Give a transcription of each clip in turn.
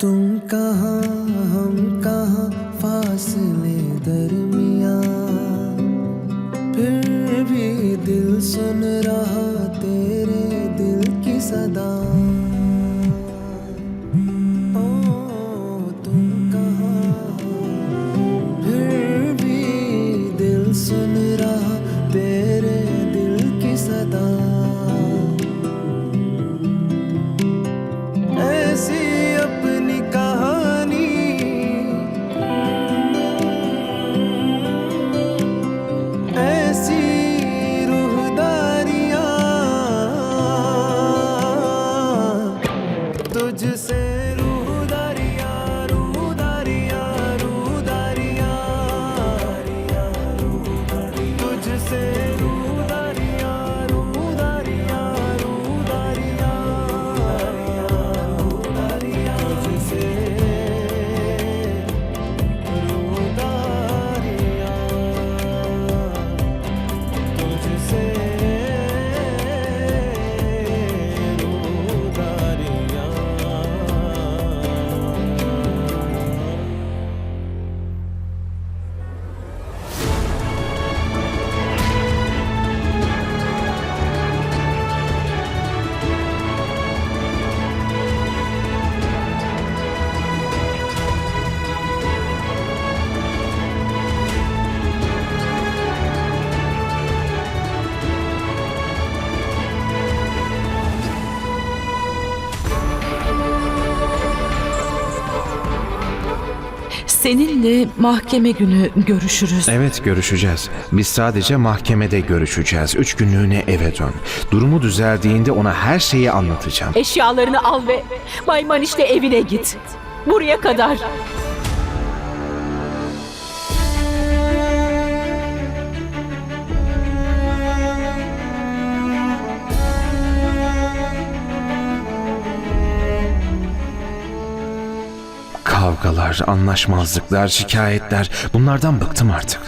तुम कहाँ, हम कहाँ फासले दरमिया फिर भी दिल सुन रहा तेरे दिल की सदा। Seninle mahkeme günü görüşürüz. Evet görüşeceğiz. Biz sadece mahkemede görüşeceğiz. Üç günlüğüne eve dön. Durumu düzeldiğinde ona her şeyi anlatacağım. Eşyalarını al ve Bay Maniş'le evine git. Buraya kadar. Kavgalar, anlaşmazlıklar, şikayetler bunlardan bıktım artık.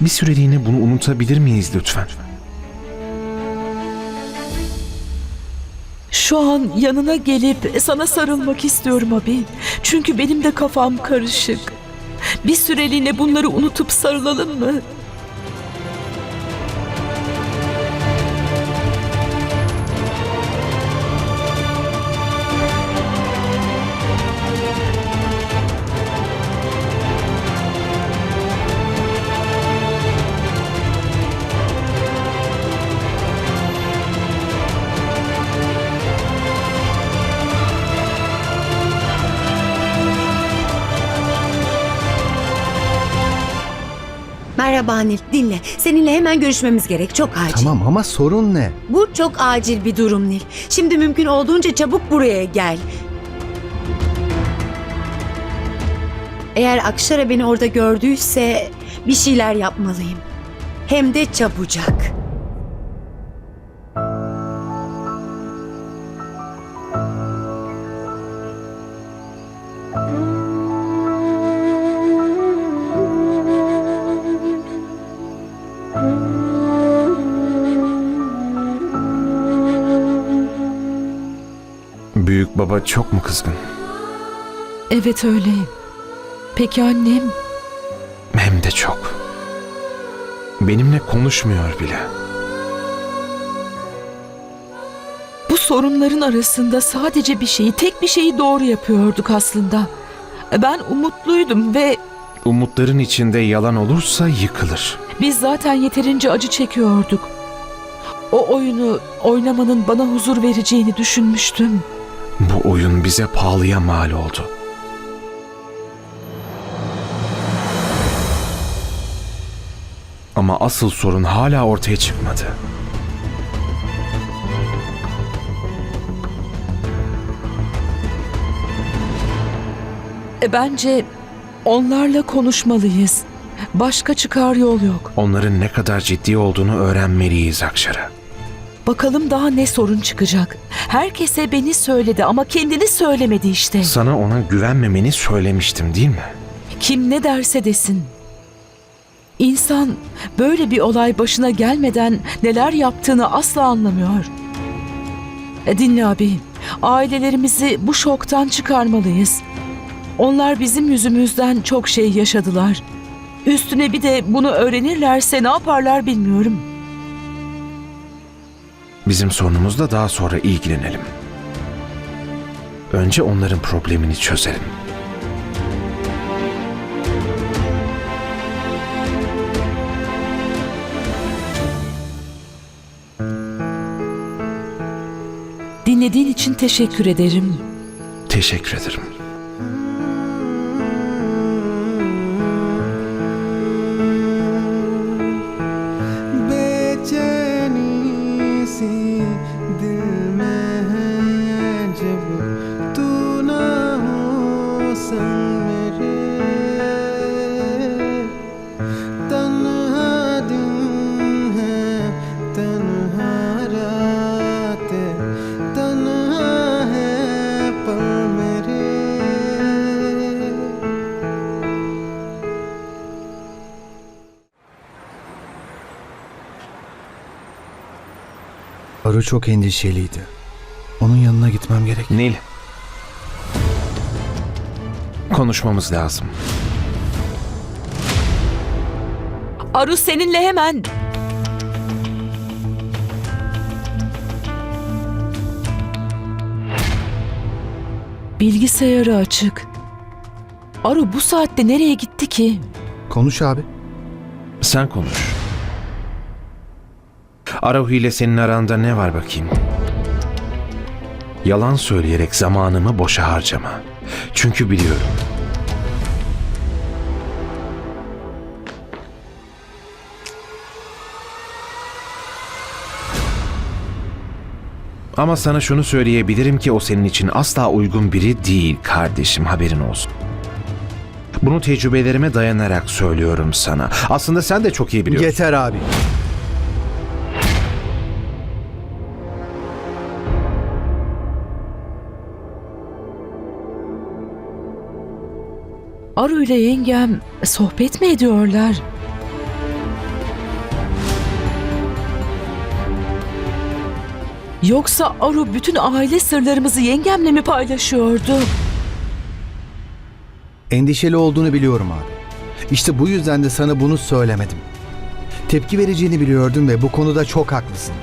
Bir süreliğine bunu unutabilir miyiz lütfen? Şu an yanına gelip sana sarılmak istiyorum abi. Çünkü benim de kafam karışık. Bir süreliğine bunları unutup sarılalım mı? Merhaba Anil, dinle. Seninle hemen görüşmemiz gerek. Çok acil. Tamam ama sorun ne? Bu çok acil bir durum Nil. Şimdi mümkün olduğunca çabuk buraya gel. Eğer Akşara beni orada gördüyse bir şeyler yapmalıyım. Hem de çabucak. Baba çok mu kızgın? Evet öyleyim. Peki annem? Hem de çok. Benimle konuşmuyor bile. Bu sorunların arasında sadece bir şeyi, tek bir şeyi doğru yapıyorduk aslında. Ben umutluydum ve Umutların içinde yalan olursa yıkılır. biz zaten yeterince acı çekiyorduk. O oyunu oynamanın bana huzur vereceğini düşünmüştüm. Bu oyun bize pahalıya mal oldu. Ama asıl sorun hala ortaya çıkmadı. E, Bence onlarla konuşmalıyız. Başka çıkar yol yok. Onların ne kadar ciddi olduğunu öğrenmeliyiz Akşara. Bakalım daha ne sorun çıkacak. Herkese beni söyledi ama kendini söylemedi işte. Sana ona güvenmemeni söylemiştim değil mi? Kim ne derse desin. İnsan böyle bir olay başına gelmeden neler yaptığını asla anlamıyor. E, dinle abi. Ailelerimizi bu şoktan çıkarmalıyız. Onlar bizim yüzümüzden çok şey yaşadılar. Üstüne bir de bunu öğrenirlerse ne yaparlar bilmiyorum. Bizim sorunumuzla daha sonra ilgilenelim. Önce onların problemini çözelim. Dinlediğin için teşekkür ederim. Teşekkür ederim. Arı çok endişeliydi. Onun yanına gitmem gerek. Nil. Konuşmamız lazım. Aru seninle hemen... Bilgisayarı açık. Aru bu saatte nereye gitti ki? Konuş abi. Sen konuş. Arahu ile senin aranda ne var bakayım? Yalan söyleyerek zamanımı boşa harcama. Çünkü biliyorum. Ama sana şunu söyleyebilirim ki o senin için asla uygun biri değil kardeşim haberin olsun. Bunu tecrübelerime dayanarak söylüyorum sana. Aslında sen de çok iyi biliyorsun. Yeter abi. Aru ile yengem sohbet mi ediyorlar? Yoksa Aru bütün aile sırlarımızı yengemle mi paylaşıyordu? Endişeli olduğunu biliyorum abi. İşte bu yüzden de sana bunu söylemedim. Tepki vereceğini biliyordum ve bu konuda çok haklısın.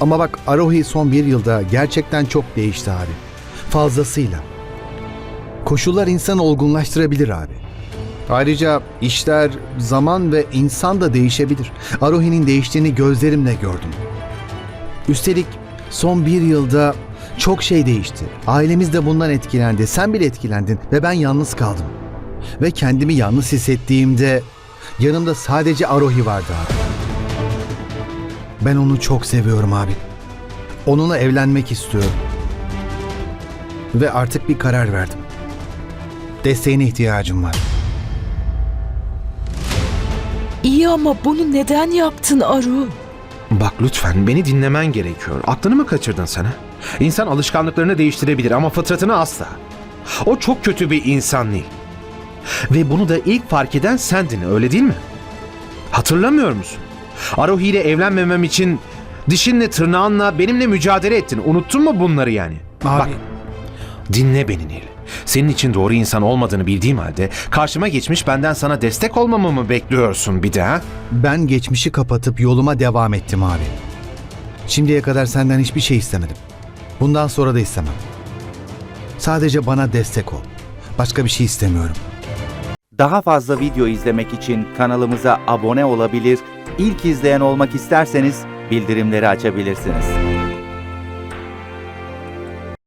Ama bak Arohi son bir yılda gerçekten çok değişti abi. Fazlasıyla. Koşullar insanı olgunlaştırabilir abi. Ayrıca işler, zaman ve insan da değişebilir. Arohi'nin değiştiğini gözlerimle gördüm. Üstelik son bir yılda çok şey değişti. Ailemiz de bundan etkilendi. Sen bile etkilendin ve ben yalnız kaldım. Ve kendimi yalnız hissettiğimde yanımda sadece Arohi vardı abi. Ben onu çok seviyorum abi. Onunla evlenmek istiyorum. Ve artık bir karar verdim. Desteğine ihtiyacım var. İyi ama bunu neden yaptın Aru? Bak lütfen beni dinlemen gerekiyor. Aklını mı kaçırdın sen? ha? İnsan alışkanlıklarını değiştirebilir ama fıtratını asla. O çok kötü bir insan değil. Ve bunu da ilk fark eden sendin öyle değil mi? Hatırlamıyor musun? Arohi ile evlenmemem için dişinle tırnağınla benimle mücadele ettin. Unuttun mu bunları yani? Abi. Bak dinle beni Nil. Senin için doğru insan olmadığını bildiğim halde karşıma geçmiş benden sana destek olmamı mı bekliyorsun bir de ha? Ben geçmişi kapatıp yoluma devam ettim abi. Şimdiye kadar senden hiçbir şey istemedim. Bundan sonra da istemem. Sadece bana destek ol. Başka bir şey istemiyorum. Daha fazla video izlemek için kanalımıza abone olabilir, ilk izleyen olmak isterseniz bildirimleri açabilirsiniz.